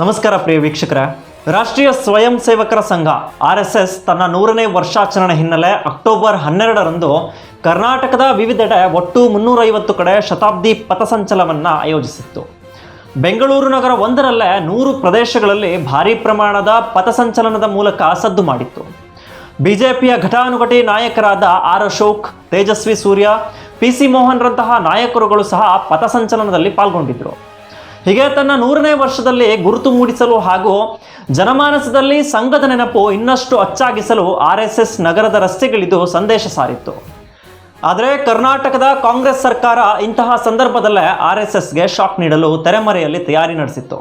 ನಮಸ್ಕಾರ ಪ್ರಿಯ ವೀಕ್ಷಕರ. ರಾಷ್ಟ್ರೀಯ ಸ್ವಯಂ ಸೇವಕರ ಸಂಘ, ಆರ್ ಎಸ್ ಎಸ್, ತನ್ನ ನೂರನೇ ವರ್ಷಾಚರಣೆ ಹಿನ್ನೆಲೆ ಅಕ್ಟೋಬರ್ ಹನ್ನೆರಡರಂದು ಕರ್ನಾಟಕದ ವಿವಿಧೆಡೆ ಒಟ್ಟು ಮುನ್ನೂರೈವತ್ತು ಕಡೆ ಶತಾಬ್ದಿ ಪಥಸಂಚಲನವನ್ನು ಆಯೋಜಿಸಿತ್ತು. ಬೆಂಗಳೂರು ನಗರ ಒಂದರಲ್ಲೇ ನೂರು ಪ್ರದೇಶಗಳಲ್ಲಿ ಭಾರೀ ಪ್ರಮಾಣದ ಪಥಸಂಚಲನದ ಮೂಲಕ ಸದ್ದು ಮಾಡಿತ್ತು. ಬಿಜೆಪಿಯ ಘಟಾನುಘಟಿ ನಾಯಕರಾದ R Ashok, Tejasvi Surya, P C ಮೋಹನ್ರಂತಹ ನಾಯಕರುಗಳು ಸಹ ಪಥಸಂಚಲನದಲ್ಲಿ ಪಾಲ್ಗೊಂಡಿದ್ದರು ಹೀಗೆ ತನ್ನ ನೂರನೇ ವರ್ಷದಲ್ಲಿ ಗುರುತು ಮೂಡಿಸಲು ಹಾಗೂ ಜನಮಾನಸದಲ್ಲಿ ಸಂಘದ ನೆನಪು ಇನ್ನಷ್ಟು ಅಚ್ಚಾಗಿಸಲು ಆರ್ ಎಸ್ ಎಸ್ ನಗರದ ರಸ್ತೆಗಳಿದು ಸಂದೇಶ ಸಾರಿತ್ತು. ಆದರೆ ಕರ್ನಾಟಕದ ಕಾಂಗ್ರೆಸ್ ಸರ್ಕಾರ ಇಂತಹ ಸಂದರ್ಭದಲ್ಲೇ ಆರ್ ಎಸ್ ಎಸ್ಗೆ ಶಾಕ್ ನೀಡಲು ತೆರೆಮರೆಯಲ್ಲಿ ತಯಾರಿ ನಡೆಸಿತ್ತು.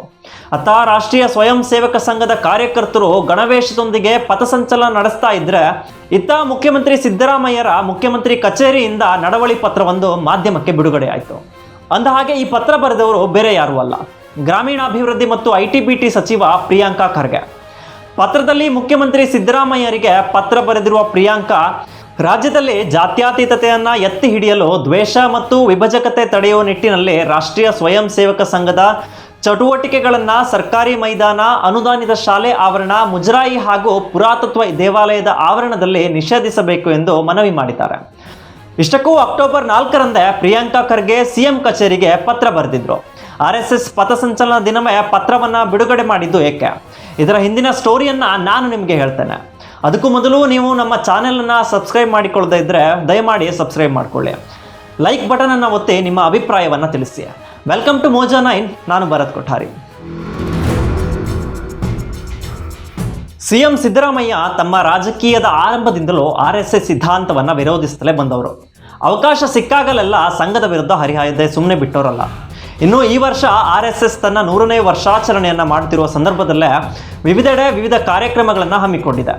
ಅತ್ತ ರಾಷ್ಟ್ರೀಯ ಸ್ವಯಂ ಸೇವಕ ಸಂಘದ ಕಾರ್ಯಕರ್ತರು ಗಣವೇಶದೊಂದಿಗೆ ಪಥಸಂಚಲನ ನಡೆಸ್ತಾ ಇದ್ರೆ ಇತ್ತ ಮುಖ್ಯಮಂತ್ರಿ ಸಿದ್ದರಾಮಯ್ಯರ ಮುಖ್ಯಮಂತ್ರಿ ಕಚೇರಿಯಿಂದ ನಡವಳಿ ಪತ್ರವೊಂದು ಮಾಧ್ಯಮಕ್ಕೆ ಬಿಡುಗಡೆ ಆಯಿತು ಅಂದ ಹಾಗೆ ಈ ಪತ್ರ ಬರೆದವರು ಬೇರೆ ಯಾರೂ ಅಲ್ಲ. ಗ್ರಾಮೀಣಾಭಿವೃದ್ಧಿ ಮತ್ತು ಐ ಟಿ ಬಿ ಟಿ ಸಚಿವ ಪ್ರಿಯಾಂಕಾ ಖರ್ಗೆ. ಪತ್ರದಲ್ಲಿ ಮುಖ್ಯಮಂತ್ರಿ ಸಿದ್ದರಾಮಯ್ಯರಿಗೆ ಪತ್ರ ಬರೆದಿರುವ ಪ್ರಿಯಾಂಕಾ, ರಾಜ್ಯದಲ್ಲಿ ಜಾತ್ಯತೀತತೆಯನ್ನ ಎತ್ತಿ ಹಿಡಿಯಲು ದ್ವೇಷ ಮತ್ತು ವಿಭಜಕತೆ ತಡೆಯುವ ನಿಟ್ಟಿನಲ್ಲಿ ರಾಷ್ಟ್ರೀಯ ಸ್ವಯಂ ಸೇವಕ ಸಂಘದ ಚಟುವಟಿಕೆಗಳನ್ನು ಸರ್ಕಾರಿ ಮೈದಾನ, ಅನುದಾನಿತ ಶಾಲೆ ಆವರಣ, ಮುಜರಾಯಿ ಹಾಗೂ ಪುರಾತತ್ವ ದೇವಾಲಯದ ಆವರಣದಲ್ಲಿ ನಿಷೇಧಿಸಬೇಕು ಎಂದು ಮನವಿ ಮಾಡಿದ್ದಾರೆ. ಇಷ್ಟಕ್ಕೂ ಅಕ್ಟೋಬರ್ ನಾಲ್ಕರಂದೇ ಪ್ರಿಯಾಂಕಾ ಖರ್ಗೆ ಸಿಎಂ ಕಚೇರಿಗೆ ಪತ್ರ ಬರೆದಿದ್ರು. ಆರ್ ಎಸ್ ಎಸ್ ಪಥಸಂಚಲನ ದಿನವೇ ಪತ್ರವನ್ನು ಬಿಡುಗಡೆ ಮಾಡಿದ್ದು ಏಕೆ? ಇದರ ಹಿಂದಿನ ಸ್ಟೋರಿಯನ್ನ ನಾನು ನಿಮಗೆ ಹೇಳ್ತೇನೆ. ಅದಕ್ಕೂ ಮೊದಲು ನೀವು ನಮ್ಮ ಚಾನೆಲನ್ನು ಸಬ್ಸ್ಕ್ರೈಬ್ ಮಾಡಿಕೊಳ್ಳದೇ ಇದ್ದರೆ ದಯಮಾಡಿ ಸಬ್ಸ್ಕ್ರೈಬ್ ಮಾಡಿಕೊಳ್ಳಿ. ಲೈಕ್ ಬಟನನ್ನು ಒತ್ತಿ ನಿಮ್ಮ ಅಭಿಪ್ರಾಯವನ್ನು ತಿಳಿಸಿ. ವೆಲ್ಕಮ್ ಟು ಮೋಜಾ ನೈನ್ ನಾನು ಭರತ್ ಕೊಠಾರಿ. ಸಿಎಂ ಸಿದ್ದರಾಮಯ್ಯ ತಮ್ಮ ರಾಜಕೀಯದ ಆರಂಭದಿಂದಲೂ ಆರ್ ಎಸ್ ಎಸ್ ಸಿದ್ಧಾಂತವನ್ನು ವಿರೋಧಿಸುತ್ತಲೇ ಬಂದವರು. ಅವಕಾಶ ಸಿಕ್ಕಾಗಲೆಲ್ಲ ಸಂಘದ ವಿರುದ್ಧ ಹರಿಹಾಯದೆ ಸುಮ್ಮನೆ ಬಿಟ್ಟವರಲ್ಲ ಇನ್ನು ಈ ವರ್ಷ ಆರ್ ಎಸ್ ಎಸ್ ತನ್ನ ನೂರನೇ ವರ್ಷಾಚರಣೆಯನ್ನು ಮಾಡುತ್ತಿರುವ ಸಂದರ್ಭದಲ್ಲೇ ವಿವಿಧೆಡೆ ವಿವಿಧ ಕಾರ್ಯಕ್ರಮಗಳನ್ನು ಹಮ್ಮಿಕೊಂಡಿದೆ.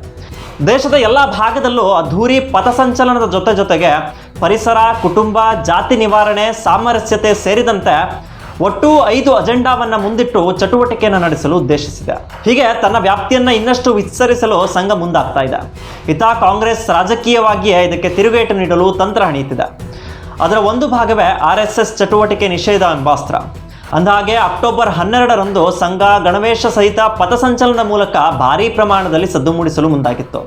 ದೇಶದ ಎಲ್ಲ ಭಾಗದಲ್ಲೂ ಅದ್ಧೂರಿ ಪಥಸಂಚಲನದ ಜೊತೆ ಜೊತೆಗೆ ಪರಿಸರ, ಕುಟುಂಬ, ಜಾತಿ ನಿವಾರಣೆ, ಸಾಮರಸ್ಯತೆ ಸೇರಿದಂತೆ ಒಟ್ಟು ಐದು ಅಜೆಂಡಾವನ್ನ ಮುಂದಿಟ್ಟು ಚಟುವಟಿಕೆಯನ್ನು ನಡೆಸಲು ಉದ್ದೇಶಿಸಿದೆ. ಹೀಗೆ ತನ್ನ ವ್ಯಾಪ್ತಿಯನ್ನ ಇನ್ನಷ್ಟು ವಿಸ್ತರಿಸಲು ಸಂಘ ಮುಂದಾಗ್ತಾ ಇದೆ. ಇತ ಕಾಂಗ್ರೆಸ್ ರಾಜಕೀಯವಾಗಿಯೇ ಇದಕ್ಕೆ ತಿರುಗೇಟು ನೀಡಲು ತಂತ್ರ ಹಣಿಯುತ್ತಿದೆ. ಅದರ ಒಂದು ಭಾಗವೇ ಆರ್ ಎಸ್ ಎಸ್ ಚಟುವಟಿಕೆ ನಿಷೇಧ ಎಂಬ ಅಸ್ತ್ರ ಅಂದಹಾಗೆ ಅಕ್ಟೋಬರ್ ಹನ್ನೆರಡರಂದು ಸಂಘ ಗಣವೇಶ ಸಹಿತ ಪಥಸಂಚಲನ ಮೂಲಕ ಭಾರೀ ಪ್ರಮಾಣದಲ್ಲಿ ಸದ್ದು ಮೂಡಿಸಲು ಮುಂದಾಗಿತ್ತು.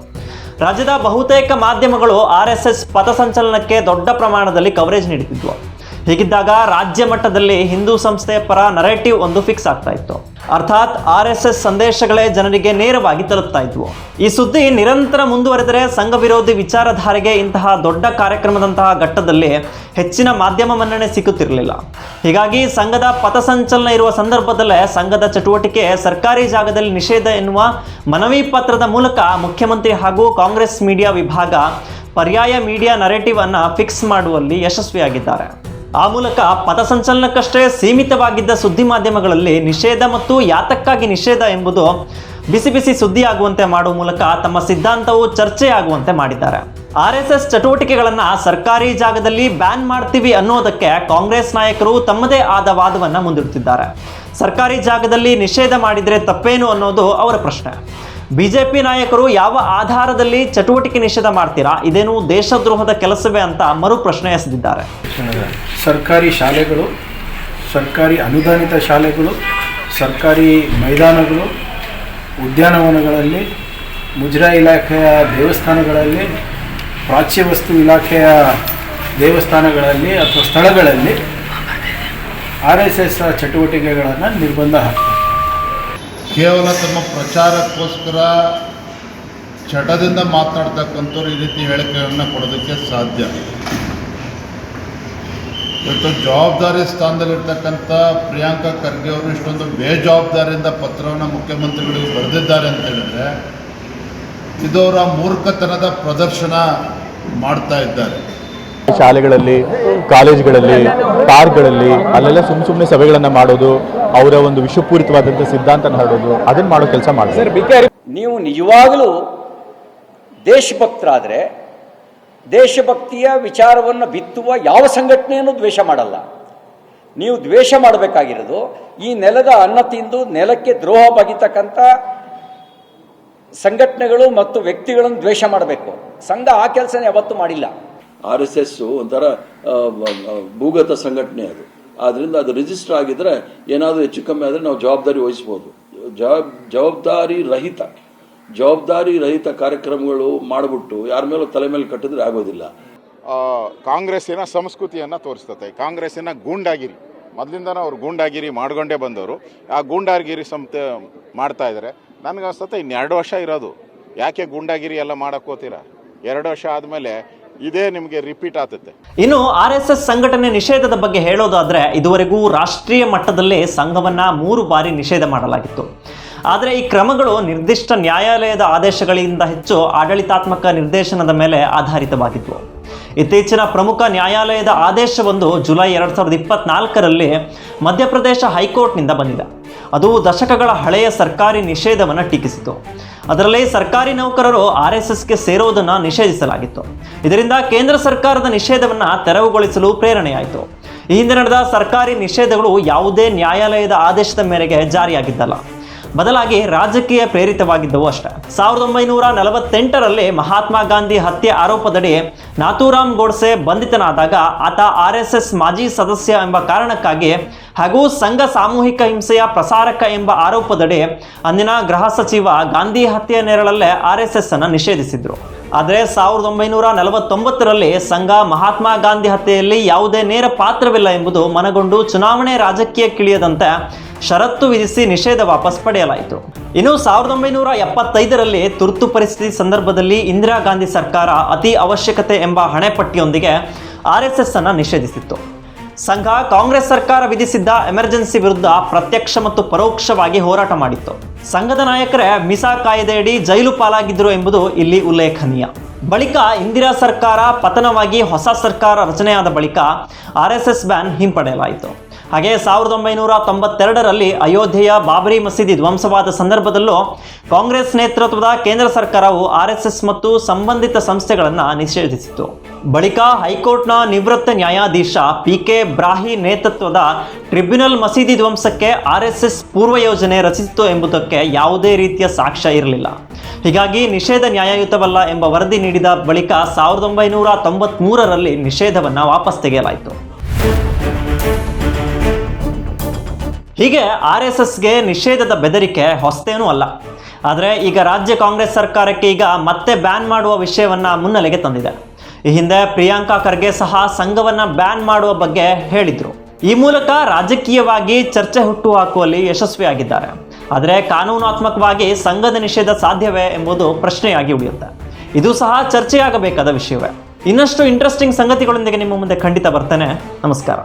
ರಾಜ್ಯದ ಬಹುತೇಕ ಮಾಧ್ಯಮಗಳು ಆರ್ ಎಸ್ ಎಸ್ ಪಥಸಂಚಲನಕ್ಕೆ ದೊಡ್ಡ ಪ್ರಮಾಣದಲ್ಲಿ ಕವರೇಜ್ ನೀಡುತ್ತಿದ್ವು. ಹೀಗಿದ್ದಾಗ ರಾಜ್ಯ ಮಟ್ಟದಲ್ಲಿ ಹಿಂದೂ ಸಂಸ್ಥೆಯ ಪರ ನರೇಟಿವ್ ಒಂದು ಫಿಕ್ಸ್ ಆಗ್ತಾ ಇತ್ತು. ಅರ್ಥಾತ್ ಆರ್ ಎಸ್ ಎಸ್ ಸಂದೇಶಗಳೇ ಜನರಿಗೆ ನೇರವಾಗಿ ತಲುಪ್ತಾ ಇದ್ವು. ಈ ಸುದ್ದಿ ನಿರಂತರ ಮುಂದುವರೆದರೆ ಸಂಘ ವಿರೋಧಿ ವಿಚಾರಧಾರೆಗೆ ಇಂತಹ ದೊಡ್ಡ ಕಾರ್ಯಕ್ರಮದಂತಹ ಘಟ್ಟದಲ್ಲಿ ಹೆಚ್ಚಿನ ಮಾಧ್ಯಮ ಮನ್ನಣೆ ಸಿಕ್ಕುತ್ತಿರಲಿಲ್ಲ. ಹೀಗಾಗಿ ಸಂಘದ ಪಥಸಂಚಲನ ಇರುವ ಸಂದರ್ಭದಲ್ಲೇ ಸಂಘದ ಚಟುವಟಿಕೆ ಸರ್ಕಾರಿ ಜಾಗದಲ್ಲಿ ನಿಷೇಧ ಎನ್ನುವ ಮನವಿ ಪತ್ರದ ಮೂಲಕ ಮುಖ್ಯಮಂತ್ರಿ ಹಾಗೂ ಕಾಂಗ್ರೆಸ್ ಮೀಡಿಯಾ ವಿಭಾಗ ಪರ್ಯಾಯ ಮೀಡಿಯಾ ನರೇಟಿವ್ ಅನ್ನ ಫಿಕ್ಸ್ ಮಾಡುವಲ್ಲಿ ಯಶಸ್ವಿಯಾಗಿದ್ದಾರೆ. ಆ ಮೂಲಕ ಪಥಸಂಚಲನಕ್ಕಷ್ಟೇ ಸೀಮಿತವಾಗಿದ್ದ ಸುದ್ದಿ ಮಾಧ್ಯಮಗಳಲ್ಲಿ ನಿಷೇಧ ಮತ್ತು ಯಾತಕ್ಕಾಗಿ ನಿಷೇಧ ಎಂಬುದು ಬಿಸಿ ಬಿಸಿ ಸುದ್ದಿಯಾಗುವಂತೆ ಮಾಡುವ ಮೂಲಕ ತಮ್ಮ ಸಿದ್ಧಾಂತವು ಚರ್ಚೆಯಾಗುವಂತೆ ಮಾಡಿದ್ದಾರೆ. ಆರ್ ಎಸ್ ಎಸ್ ಚಟುವಟಿಕೆಗಳನ್ನು ಸರ್ಕಾರಿ ಜಾಗದಲ್ಲಿ ಬ್ಯಾನ್ ಮಾಡ್ತೀವಿ ಅನ್ನೋದಕ್ಕೆ ಕಾಂಗ್ರೆಸ್ ನಾಯಕರು ತಮ್ಮದೇ ಆದ ವಾದವನ್ನು ಮುಂದಿಡುತ್ತಿದ್ದಾರೆ. ಸರ್ಕಾರಿ ಜಾಗದಲ್ಲಿ ನಿಷೇಧ ಮಾಡಿದರೆ ತಪ್ಪೇನು ಅನ್ನೋದು ಅವರ ಪ್ರಶ್ನೆ. ಬಿಜೆಪಿ ನಾಯಕರು ಯಾವ ಆಧಾರದಲ್ಲಿ ಚಟುವಟಿಕೆ ನಿಷೇಧ ಮಾಡ್ತೀರಾ? ಇದೇನು ದೇಶದ್ರೋಹದ ಕೆಲಸವೇ ಅಂತ ಮರು ಪ್ರಶ್ನೆ ಎಸೆದಿದ್ದಾರೆ. ಸರ್ಕಾರಿ ಶಾಲೆಗಳು, ಸರ್ಕಾರಿ ಅನುದಾನಿತ ಶಾಲೆಗಳು, ಸರ್ಕಾರಿ ಮೈದಾನಗಳು, ಉದ್ಯಾನವನಗಳಲ್ಲಿ ಮುಜರಾ ಇಲಾಖೆಯ ದೇವಸ್ಥಾನಗಳಲ್ಲಿ, ಪ್ರಾಚ್ಯ ವಸ್ತು ಇಲಾಖೆಯ ದೇವಸ್ಥಾನಗಳಲ್ಲಿ ಅಥವಾ ಸ್ಥಳಗಳಲ್ಲಿ ಆರ್ ಎಸ್ ಎಸ್ ಚಟುವಟಿಕೆಗಳನ್ನು ನಿರ್ಬಂಧ ಹಾಕ್ತಾರೆ. ಕೇವಲ ತಮ್ಮ ಪ್ರಚಾರಕ್ಕೋಸ್ಕರ ಚಟದಿಂದ ಮಾತನಾಡ್ತಕ್ಕಂಥವ್ರು ಈ ರೀತಿ ಹೇಳಿಕೆಗಳನ್ನು ಕೊಡೋದಕ್ಕೆ ಸಾಧ್ಯ. ಇವತ್ತು ಜವಾಬ್ದಾರಿ ಸ್ಥಾನದಲ್ಲಿರ್ತಕ್ಕಂಥ ಪ್ರಿಯಾಂಕಾ ಖರ್ಗೆ ಅವರು ಇಷ್ಟೊಂದು ಬೇಜವಾಬ್ದಾರಿಯಿಂದ ಪತ್ರವನ್ನು ಮುಖ್ಯಮಂತ್ರಿಗಳಿಗೆ ಬರೆದಿದ್ದಾರೆ ಅಂತ ಹೇಳಿದ್ರೆ, ಇದು ಅವರ ಮೂರ್ಖತನದ ಪ್ರದರ್ಶನ ಮಾಡ್ತಾ ಇದ್ದಾರೆ. ಶಾಲೆಗಳಲ್ಲಿ ಕಾಲೇಜ್ಗಳಲ್ಲಿ ಪಾರ್ಕ್ಗಳಲ್ಲಿ ಅಲ್ಲೆಲ್ಲ ಸುಮ್ಮ ಸುಮ್ಮನೆ ಸಭೆಗಳನ್ನು ಮಾಡೋದು ಅವರ ಒಂದು ವಿಶ್ವಪೂರಿತವಾದಂಥ ಸಿದ್ಧಾಂತನ ಹರಡೋದು ಅದನ್ನ ಮಾಡೋ ಕೆಲಸ ಮಾಡ್ತಾರೆ. ನೀವು ನಿಜವಾಗಲೂ ದೇಶಭಕ್ತರಾದರೆ ದೇಶಭಕ್ತಿಯ ವಿಚಾರವನ್ನು ಬಿತ್ತುವ ಯಾವ ಸಂಘಟನೆಯನ್ನು ದ್ವೇಷ ಮಾಡಲ್ಲ. ನೀವು ದ್ವೇಷ ಮಾಡಬೇಕಾಗಿರೋದು ಈ ನೆಲದ ಅನ್ನ ತಿಂದು ನೆಲಕ್ಕೆ ದ್ರೋಹ ಬಗಿತಕ್ಕಂಥ ಸಂಘಟನೆಗಳು ಮತ್ತು ವ್ಯಕ್ತಿಗಳನ್ನು ದ್ವೇಷ ಮಾಡಬೇಕು. ಸಂಘ ಆ ಕೆಲಸನ ಯಾವತ್ತೂ ಮಾಡಿಲ್ಲ. ಆರ್ ಎಸ್ ಎಸ್ ಒಂಥರ ಭೂಗತ ಸಂಘಟನೆ ಅದು. ಆದ್ರಿಂದ ಅದು ರಿಜಿಸ್ಟರ್ ಆಗಿದ್ರೆ ಏನಾದರೂ ಹೆಚ್ಚು ಕಮ್ಮಿ ಆದರೆ ನಾವು ಜವಾಬ್ದಾರಿ ವಹಿಸ್ಬೋದು. ಜವಾಬ್, ಜವಾಬ್ದಾರಿ ರಹಿತ. ಜವಾಬ್ದಾರಿ ರಹಿತ ಕಾರ್ಯಕ್ರಮಗಳು ಮಾಡಿಬಿಟ್ಟು ಯಾರ ಮೇಲೂ ತಲೆ ಮೇಲೆ ಕಟ್ಟಿದ್ರೆ ಆಗೋದಿಲ್ಲ. ಕಾಂಗ್ರೆಸ್ಸಿನ ಸಂಸ್ಕೃತಿಯನ್ನು ತೋರಿಸ್ತತೆ. ಕಾಂಗ್ರೆಸ್ಸಿನ ಗೂಂಡಾಗಿರಿ. ಮೊದಲಿಂದನೂ ಅವ್ರು ಗೂಂಡಾಗಿರಿ ಮಾಡ್ಕೊಂಡೇ ಬಂದವರು. ಆ ಗೂಂಡಾಗಿರಿ ಸಂತ ಮಾಡ್ತಾ ಇದ್ದಾರೆ ನನಗೆ ಅನ್ಸುತ್ತೆ ಇನ್ನೆರಡು ವರ್ಷ ಇರೋದು. ಯಾಕೆ ಗೂಂಡಾಗಿರಿ ಎಲ್ಲ ಮಾಡೋಕ್ಕೋತೀರ ಎರಡು ವರ್ಷ ಆದಮೇಲೆ ಇದೇ ನಿಮಗೆ ರಿಪೀಟ್ ಆಗುತ್ತೆ. ಇನ್ನು ಆರ್ ಎಸ್ ಎಸ್ ಸಂಘಟನೆ ನಿಷೇಧದ ಬಗ್ಗೆ ಹೇಳೋದಾದ್ರೆ ಇದುವರೆಗೂ ರಾಷ್ಟ್ರೀಯ ಮಟ್ಟದಲ್ಲಿ ಸಂಘವನ್ನ ಮೂರು ಬಾರಿ ನಿಷೇಧ ಮಾಡಲಾಗಿತ್ತು. ಆದರೆ ಈ ಕ್ರಮಗಳು ನಿರ್ದಿಷ್ಟ ನ್ಯಾಯಾಲಯದ ಆದೇಶಗಳಿಂದ ಹೆಚ್ಚು ಆಡಳಿತಾತ್ಮಕ ನಿರ್ದೇಶನದ ಮೇಲೆ ಆಧಾರಿತವಾಗಿದ್ವು. ಇತ್ತೀಚಿನ ಪ್ರಮುಖ ನ್ಯಾಯಾಲಯದ ಆದೇಶವೊಂದು ಜುಲೈ ಎರಡು ಸಾವಿರದ ಇಪ್ಪತ್ನಾಲ್ಕರಲ್ಲಿ ಮಧ್ಯಪ್ರದೇಶ ಹೈಕೋರ್ಟ್ನಿಂದ ಬಂದಿದೆ. ಅದು ದಶಕಗಳ ಹಳೆಯ ಸರ್ಕಾರಿ ನಿಷೇಧವನ್ನು ಟೀಕಿಸಿತು. ಅದರಲ್ಲಿ ಸರ್ಕಾರಿ ನೌಕರರು ಆರ್ ಎಸ್ ಎಸ್ಗೆ ಸೇರುವುದನ್ನು ನಿಷೇಧಿಸಲಾಗಿತ್ತು. ಇದರಿಂದ ಕೇಂದ್ರ ಸರ್ಕಾರದ ನಿಷೇಧವನ್ನು ತೆರವುಗೊಳಿಸಲು ಪ್ರೇರಣೆಯಾಯಿತು. ಈ ಹಿಂದೆ ನಡೆದ ಸರ್ಕಾರಿ ನಿಷೇಧಗಳು ಯಾವುದೇ ನ್ಯಾಯಾಲಯದ ಆದೇಶದ ಮೇರೆಗೆ ಜಾರಿಯಾಗಿದ್ದಲ್ಲ. ಬದಲಾಗಿ ರಾಜಕೀಯ ಪ್ರೇರಿತವಾಗಿದ್ದವು ಅಷ್ಟೇ. ಸಾವಿರದ ಒಂಬೈನೂರ ನಲವತ್ತೆಂಟರಲ್ಲಿ ಮಹಾತ್ಮ ಗಾಂಧಿ ಹತ್ಯೆ ಆರೋಪದಡಿ ನಾಥೂರಾಮ್ ಗೋಡ್ಸೆ ಬಂಧಿತನಾದಾಗ ಆತ ಆರ್ ಎಸ್ ಮಾಜಿ ಸದಸ್ಯ ಎಂಬ ಕಾರಣಕ್ಕಾಗಿ ಹಾಗೂ ಸಂಘ ಸಾಮೂಹಿಕ ಹಿಂಸೆಯ ಪ್ರಸಾರಕ ಎಂಬ ಆರೋಪದಡಿ ಅಂದಿನ ಗೃಹ ಸಚಿವ ಗಾಂಧಿ ಹತ್ಯೆ ನೆರಳಲ್ಲೇ ಆರ್ ಎಸ್ ಎಸ್ ಅನ್ನು ನಿಷೇಧಿಸಿದ್ರು. ಆದರೆ ಸಾವಿರದ ಒಂಬೈನೂರ ನಲವತ್ತೊಂಬತ್ತರಲ್ಲಿ ಸಂಘ ಮಹಾತ್ಮ ಗಾಂಧಿ ಹತ್ಯೆಯಲ್ಲಿ ಯಾವುದೇ ನೇರ ಪಾತ್ರವಿಲ್ಲ ಎಂಬುದು ಮನಗೊಂಡು ಚುನಾವಣೆ ರಾಜಕೀಯಕ್ಕಿಳಿಯದಂತೆ ಷರತ್ತು ವಿಧಿಸಿ ನಿಷೇಧ ವಾಪಸ್ ಪಡೆಯಲಾಯಿತು. ಇನ್ನು ಸಾವಿರದ ಒಂಬೈನೂರ ಎಪ್ಪತ್ತೈದರಲ್ಲಿ ತುರ್ತು ಪರಿಸ್ಥಿತಿ ಸಂದರ್ಭದಲ್ಲಿ ಇಂದಿರಾ ಗಾಂಧಿ ಸರ್ಕಾರ ಅತಿ ಅವಶ್ಯಕತೆ ಎಂಬ ಹಣೆಪಟ್ಟಿಯೊಂದಿಗೆ ಆರ್ ಎಸ್ ಎಸ್ ಅನ್ನು ನಿಷೇಧಿಸಿತ್ತು. ಸಂಘ ಕಾಂಗ್ರೆಸ್ ಸರ್ಕಾರ ವಿಧಿಸಿದ್ದ ಎಮರ್ಜೆನ್ಸಿ ವಿರುದ್ಧ ಪ್ರತ್ಯಕ್ಷ ಮತ್ತು ಪರೋಕ್ಷವಾಗಿ ಹೋರಾಟ ಮಾಡಿತ್ತು. ಸಂಘದ ನಾಯಕರೇ, ಮಿಸಾ ಕಾಯ್ದೆಯಡಿ ಜೈಲು ಪಾಲಾಗಿದ್ದರು ಎಂಬುದು ಇಲ್ಲಿ ಉಲ್ಲೇಖನೀಯ. ಬಳಿಕ ಇಂದಿರಾ ಸರ್ಕಾರ ಪತನವಾಗಿ ಹೊಸ ಸರ್ಕಾರ ರಚನೆಯಾದ ಬಳಿಕ ಆರ್ ಎಸ್ ಎಸ್ ಬ್ಯಾನ್ ಹಿಂಪಡೆಯಲಾಯಿತು. ಹಾಗೆ ಸಾವಿರದ ಒಂಬೈನೂರ ತೊಂಬತ್ತೆರಡರಲ್ಲಿ ಅಯೋಧ್ಯೆಯ ಬಾಬರಿ ಮಸೀದಿ ಧ್ವಂಸವಾದ ಸಂದರ್ಭದಲ್ಲೂ ಕಾಂಗ್ರೆಸ್ ನೇತೃತ್ವದ ಕೇಂದ್ರ ಸರ್ಕಾರವು ಆರ್ ಎಸ್ ಎಸ್ ಮತ್ತು ಸಂಬಂಧಿತ ಸಂಸ್ಥೆಗಳನ್ನು ನಿಷೇಧಿಸಿತು ಬಳಿಕ ಹೈಕೋರ್ಟ್ನ ನಿವೃತ್ತ ನ್ಯಾಯಾಧೀಶ ಪಿ ಕೆ ಬ್ರಾಹಿ ನೇತೃತ್ವದ ಟ್ರಿಬ್ಯುನಲ್ ಮಸೀದಿ ಧ್ವಂಸಕ್ಕೆ ಆರ್ ಎಸ್ ಎಸ್ ಪೂರ್ವ ಯೋಜನೆ ರಚಿಸಿತು ಎಂಬುದಕ್ಕೆ ಯಾವುದೇ ರೀತಿಯ ಸಾಕ್ಷ್ಯ ಇರಲಿಲ್ಲ. ಹೀಗಾಗಿ ನಿಷೇಧ ನ್ಯಾಯಯುತವಲ್ಲ ಎಂಬ ವರದಿ ನೀಡಿದ ಬಳಿಕ ಸಾವಿರದ ಒಂಬೈನೂರ ತೊಂಬತ್ಮೂರರಲ್ಲಿ ನಿಷೇಧವನ್ನು ವಾಪಸ್ ತೆಗೆಯಲಾಯಿತು. ಹೀಗೆ ಆರ್ ಎಸ್ ಎಸ್ಗೆ ನಿಷೇಧದ ಬೆದರಿಕೆ ಹೊಸತೇನೂ ಅಲ್ಲ. ಆದರೆ ಈಗ ರಾಜ್ಯ ಕಾಂಗ್ರೆಸ್ ಸರ್ಕಾರಕ್ಕೆ ಈಗ ಮತ್ತೆ ಬ್ಯಾನ್ ಮಾಡುವ ವಿಷಯವನ್ನು ಮುನ್ನೆಲೆಗೆ ತಂದಿದೆ. ಈ ಹಿಂದೆ ಪ್ರಿಯಾಂಕಾ ಖರ್ಗೆ ಸಹ ಸಂಘವನ್ನು ಬ್ಯಾನ್ ಮಾಡುವ ಬಗ್ಗೆ ಹೇಳಿದರು. ಈ ಮೂಲಕ ರಾಜಕೀಯವಾಗಿ ಚರ್ಚೆ ಹುಟ್ಟು ಹಾಕುವಲ್ಲಿ ಯಶಸ್ವಿಯಾಗಿದ್ದಾರೆ. ಆದರೆ ಕಾನೂನಾತ್ಮಕವಾಗಿ ಸಂಘದ ನಿಷೇಧ ಸಾಧ್ಯವೇ ಎಂಬುದು ಪ್ರಶ್ನೆಯಾಗಿ ಉಳಿಯುತ್ತೆ. ಇದು ಸಹ ಚರ್ಚೆಯಾಗಬೇಕಾದ ವಿಷಯವೇ. ಇನ್ನಷ್ಟು ಇಂಟ್ರೆಸ್ಟಿಂಗ್ ಸಂಗತಿಗಳೊಂದಿಗೆ ನಿಮ್ಮ ಮುಂದೆ ಖಂಡಿತ ಬರ್ತೇನೆ. ನಮಸ್ಕಾರ.